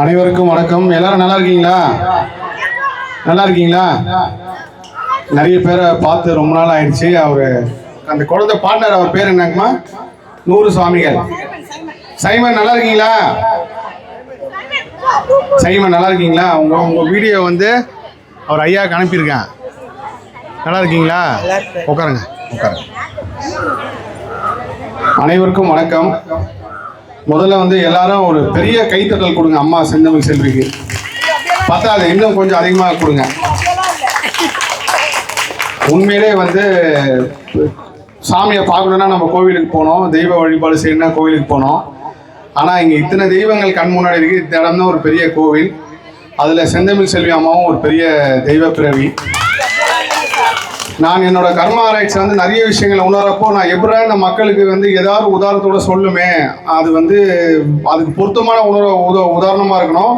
அனைவருக்கும் வணக்கம். எல்லாரும் நல்லா இருக்கீங்களா? நல்லா இருக்கீங்களா? நிறைய பேரை பார்த்து ரொம்ப நாள் ஆயிடுச்சு. அவர் அந்த குழந்தை பார்ட்னர் அவர் பேர் என்னங்கம்மா? நூறு சுவாமிகள். சைமன் நல்லா இருக்கீங்களா? சைமன் நல்லா இருக்கீங்களா? உங்க உங்க வீடியோ வந்து அவர் ஐயாவுக்கு அனுப்பியிருக்கேன். நல்லா இருக்கீங்களா? உட்காருங்க உட்காருங்க. அனைவருக்கும் வணக்கம். முதல்ல வந்து எல்லாரும் ஒரு பெரிய கைத்தட்டல் கொடுங்க. அம்மா செந்தமிழ் செல்விக்கு. பத்தாது இன்னும் கொஞ்சம் அதிகமாக கொடுங்க. உண்மையிலே வந்து சாமியை பார்க்கணுன்னா நம்ம கோவிலுக்கு போனோம். தெய்வ வழிபாடு செய்யணும்னா கோவிலுக்கு போனோம். ஆனால் இங்கே இத்தனை தெய்வங்கள் கண் முன்னாடி இருக்குது இந்த இடம் தான் ஒரு பெரிய கோவில். அதில் செந்தமிழ் செல்வி அம்மாவும் ஒரு பெரிய தெய்வ பிறவி. நான் என்னோட கர்ம ஆராய்ச்சி வந்து நிறைய விஷயங்களை உணரப்போ நான் எப்படா இந்த மக்களுக்கு வந்து ஏதாவது உதாரணத்தோட சொல்லுமே? அது வந்து அதுக்கு பொருத்தமான உணர உத உதாரணமாக இருக்கணும்.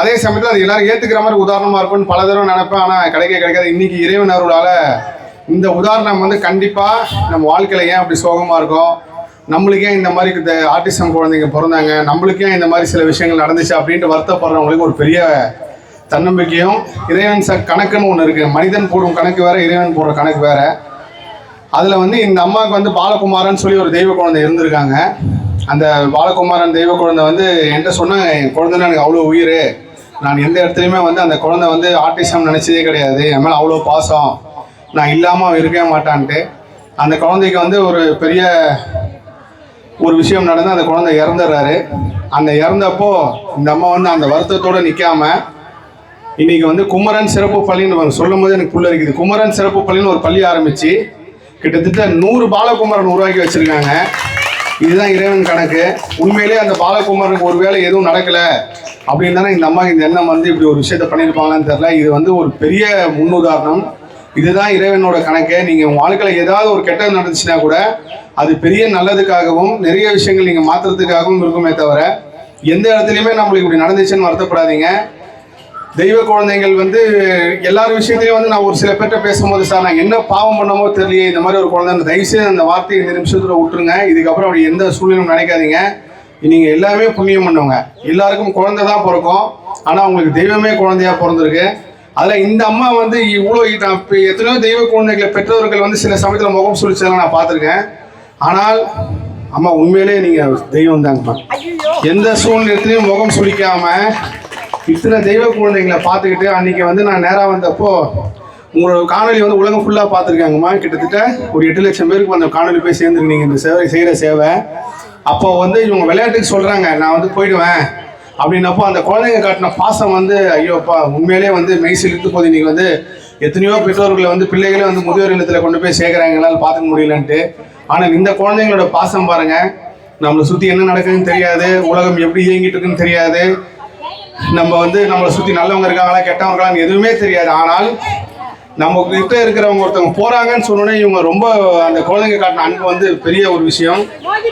அதே சமயத்தில் அது எல்லாரும் ஏற்றுக்கிற மாதிரி உதாரணமாக இருக்கும்னு பல தடவை நினைப்பேன். ஆனால் கிடைக்க கிடைக்காது. இன்னைக்கு இறைவன் அருளால் இந்த உதாரணம் வந்து கண்டிப்பாக நம்ம வாழ்க்கையில் ஏன் அப்படி சோகமாக இருக்கும்? நம்மளுக்கே இந்த மாதிரி இந்த ஆர்டிசம் குழந்தைங்க பிறந்தாங்க? நம்மளுக்கே இந்த மாதிரி சில விஷயங்கள் நடந்துச்சு அப்படின்ட்டு வருத்தப்படுறவங்களுக்கு ஒரு பெரிய தன்னம்பிக்கையும் இறைவன் ச கணக்குன்னு ஒன்று இருக்குது மனிதன் போடும் கணக்கு வேறு இறைவன் போடுற கணக்கு வேற. அதில் வந்து இந்த அம்மாவுக்கு வந்து பாலகுமாரன் சொல்லி ஒரு தெய்வ குழந்தை இருந்திருக்காங்க. அந்த பாலகுமாரன் தெய்வ குழந்தை வந்து என்கிட்ட சொன்னாங்க என் குழந்தைன்னா எனக்கு அவ்வளோ உயிர். நான் எந்த இடத்துலையுமே வந்து அந்த குழந்தை வந்து ஆர்டிசம் நினச்சதே கிடையாது. என் மேலே அவ்வளோ பாசம். நான் இல்லாமல் இருக்கவே மாட்டான்ட்டு. அந்த குழந்தைக்கு வந்து ஒரு பெரிய ஒரு விஷயம் நடந்து அந்த குழந்தை இறந்துடுறாரு. அந்த இறந்தப்போ இந்த அம்மா வந்து அந்த வருத்தத்தோடு நிற்காமல் இன்னைக்கு வந்து குமரன் சிறப்பு பள்ளின்னு அவங்க சொல்லும் போது எனக்கு புள்ள இருக்குது குமரன் சிறப்பு பள்ளின்னு ஒரு பள்ளி ஆரம்பிச்சு கிட்டத்தட்ட நூறு பாலகுமரன் உருவாக்கி வச்சிருக்காங்க. இதுதான் இறைவன் கணக்கு. உண்மையிலே அந்த பாலகுமரனுக்கு ஒருவேளை எதுவும் நடக்கல அப்படின்னு தானே இந்த அம்மா இந்த எண்ணம் வந்து இப்படி ஒரு விஷயத்த பண்ணியிருப்பாங்களான்னு தெரில இது வந்து ஒரு பெரிய முன்னுதாரணம். இதுதான் இறைவனோட கணக்கு. நீங்கள் உங்கள் வாழ்க்கையில் ஏதாவது ஒரு கெட்டது நடந்துச்சுன்னா கூட அது பெரிய நல்லதுக்காகவும் நிறைய விஷயங்கள் நீங்கள் மாற்றுறதுக்காகவும் இருக்குமே தவிர எந்த இடத்துலையுமே நம்மளுக்கு இப்படி நடந்துச்சுன்னு வருத்தப்படாதீங்க. தெய்வ குழந்தைகள் வந்து எல்லார் விஷயத்தையும் வந்து நான் ஒரு சில பேர்கிட்ட பேசும்போது சார் நான் என்ன பாவம் பண்ணமோ தெரியலையே இந்த மாதிரி ஒரு குழந்தை தயவுசெய்து அந்த வார்த்தையை இந்த நிமிஷத்தில் விட்டுருங்க. இதுக்கப்புறம் அப்படி எந்த சூழ்நிலையும் நினைக்காதீங்க. நீங்கள் எல்லாமே புண்ணியம் பண்ணவங்க. எல்லாருக்கும் குழந்தை தான் பிறக்கும். ஆனால் உங்களுக்கு தெய்வமே குழந்தையா பிறந்திருக்கு. அதில் இந்த அம்மா வந்து இவ்வளோ நான் இப்ப எத்தனையோ தெய்வ குழந்தைகளை பெற்றோர்கள் வந்து சில சமயத்தில் முகம் சுழிச்சதெல்லாம் நான் பார்த்துருக்கேன். ஆனால் அம்மா உண்மையிலே நீங்கள் தெய்வம் தாங்கம்மா எந்த சூழ்நிலத்திலையும் முகம் சுளிக்காமல் இத்தனை தெய்வ குழந்தைங்களை பார்த்துக்கிட்டு அன்னைக்கு வந்து நான் நேராக வந்தப்போ உங்களோட காணொலி வந்து உலகம் ஃபுல்லாக பார்த்துருக்காங்கம்மா. கிட்டத்தட்ட ஒரு எட்டு லட்சம் பேருக்கு அந்த காணொலி போய் சேர்ந்துருக்கீங்க இந்த சேவை செய்கிற சேவை. அப்போ வந்து இவங்க விளையாட்டுக்கு சொல்கிறாங்க நான் வந்து போயிடுவேன் அப்படின்னப்போ அந்த குழந்தைங்க காட்டின பாசம் வந்து ஐயோப்பா உண்மையிலே வந்து மெய் சிலிர்த்து போது இன்னைக்கு வந்து எத்தனையோ பெற்றோர்களை வந்து பிள்ளைகளே வந்து முதியோர் இல்லத்தில் கொண்டு போய் சேர்க்குறாங்க. எங்களால் பார்த்துக்க முடியலன்ட்டு. ஆனால் இந்த குழந்தைங்களோட பாசம் பாருங்கள் நம்மளை சுற்றி என்ன நடக்குதுன்னு தெரியாது. உலகம் எப்படி இயங்கிட்டு இருக்குன்னு தெரியாது. நம்ம வந்து நம்மளை சுற்றி நல்லவங்க இருக்காங்களா கெட்டவங்க எதுவுமே தெரியாது. ஆனால் நம்ம கிட்ட இருக்கிறவங்க ஒருத்தவங்க போகிறாங்கன்னு சொன்னோன்னே இவங்க ரொம்ப அந்த குழந்தைங்க காட்டின அன்பு வந்து பெரிய ஒரு விஷயம்.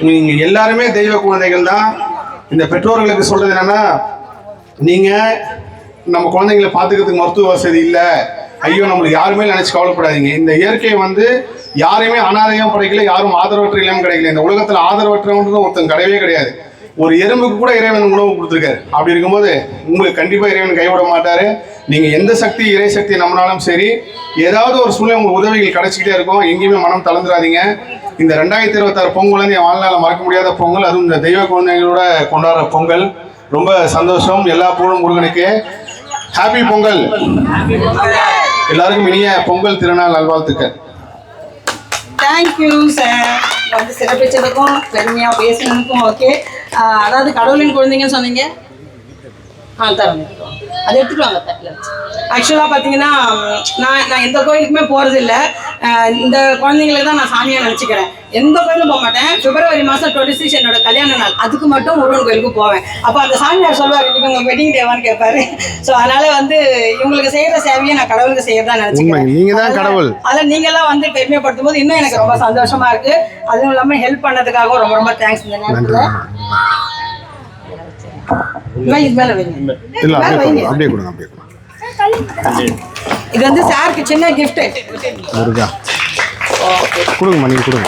நீங்கள் எல்லாருமே தெய்வ குழந்தைகள் தான். இந்த பெற்றோர்களுக்கு சொல்கிறது என்னென்னா நீங்கள் நம்ம குழந்தைங்களை பார்த்துக்கிறதுக்கு மருத்துவ வசதி இல்லை. ஐயோ நம்மளுக்கு யாருமே நினச்சி கவலைப்படாதீங்க. இந்த இயற்கை வந்து யாரையுமே அனாதையும் படைக்கல யாரும் ஆதரவற்ற இல்லாமல் கிடைக்கல. இந்த உலகத்தில் ஆதரவற்றவன்றது ஒருத்தன் கிடையவே கிடையாது. ஒரு எறும்புக்கு கூட இறைவன் உணவு கொடுத்துருக்காரு. அப்படி இருக்கும்போது உங்களுக்கு கண்டிப்பாக இறைவன் கைவிட மாட்டாரு. நீங்கள் எந்த சக்தி இறை சக்தி நம்பினாலும் சரி ஏதாவது ஒரு சூழ்நிலை உங்களுக்கு உதவிகள் கிடைச்சிக்கிட்டே இருக்கும். எங்கேயுமே மனம் தளர்ந்துடாதீங்க. இந்த ரெண்டாயிரத்தி இருபத்தாறு பொங்கல் வந்து என் வாழ்நாளில் மறக்க முடியாத பொங்கல். அதுவும் இந்த தெய்வ குழந்தைகளோட கொண்டாடுற பொங்கல். ரொம்ப சந்தோஷம். எல்லா புகழும் முருகனுக்கு. ஹாப்பி பொங்கல். எல்லாருக்கும் இனிய பொங்கல் திருநாள் நல்வாழ்த்துக்கள். தேங்க்யூ சார் வந்து சிறப்பிச்சதுக்கும் பெருமையாக பேசினதுக்கும் ஓகே அதாவது கடவுளின் குழந்தைங்கன்னு சொன்னீங்க? ஆ தரேன். அதை எடுத்துட்டு வாங்க தட்டில் ஆக்சுவலாக பார்த்தீங்கன்னா நான் நான் எந்த கோயிலுக்குமே போகிறது இல்லை. இந்த குழந்தைங்களுக்கு தான் நான் சாமியாக நினச்சிக்கிறேன். எந்த கோயிலும் போக மாட்டேன். பிப்ரவரி மாதம் டுவெண்ட்டி சிக்ஸ் என்னோட கல்யாண நாள். அதுக்கு மட்டும் முருகன் கோயிலுக்கு போவேன். அப்போ அந்த சாமியார் சொல்லுவார் இன்னைக்கு உங்கள் வெட்டிங் டேவான்னு கேட்பாரு ஸோ அதனால வந்து இவங்களுக்கு செய்கிற சேவையை நான் கடவுளுக்கு செய்யறதா நினச்சிக்கிறேன். நீங்க தான் கடவுள். அதில் நீங்களாம் வந்து பெருமைப்படுத்தும் போது இன்னும் எனக்கு ரொம்ப சந்தோஷமா இருக்கு. அதுவும் இல்லாம ஹெல்ப் பண்ணதுக்காகவும் ரொம்ப ரொம்ப தேங்க்ஸ் இந்த நேரத்தில். இல்ல அப்படியே அப்படியே கொடுங்க அப்படியே இது வந்து சாருக்கு சின்ன கிஃப்ட் முருகா. கொடுங்கம்மா நீங்க கொடுங்க.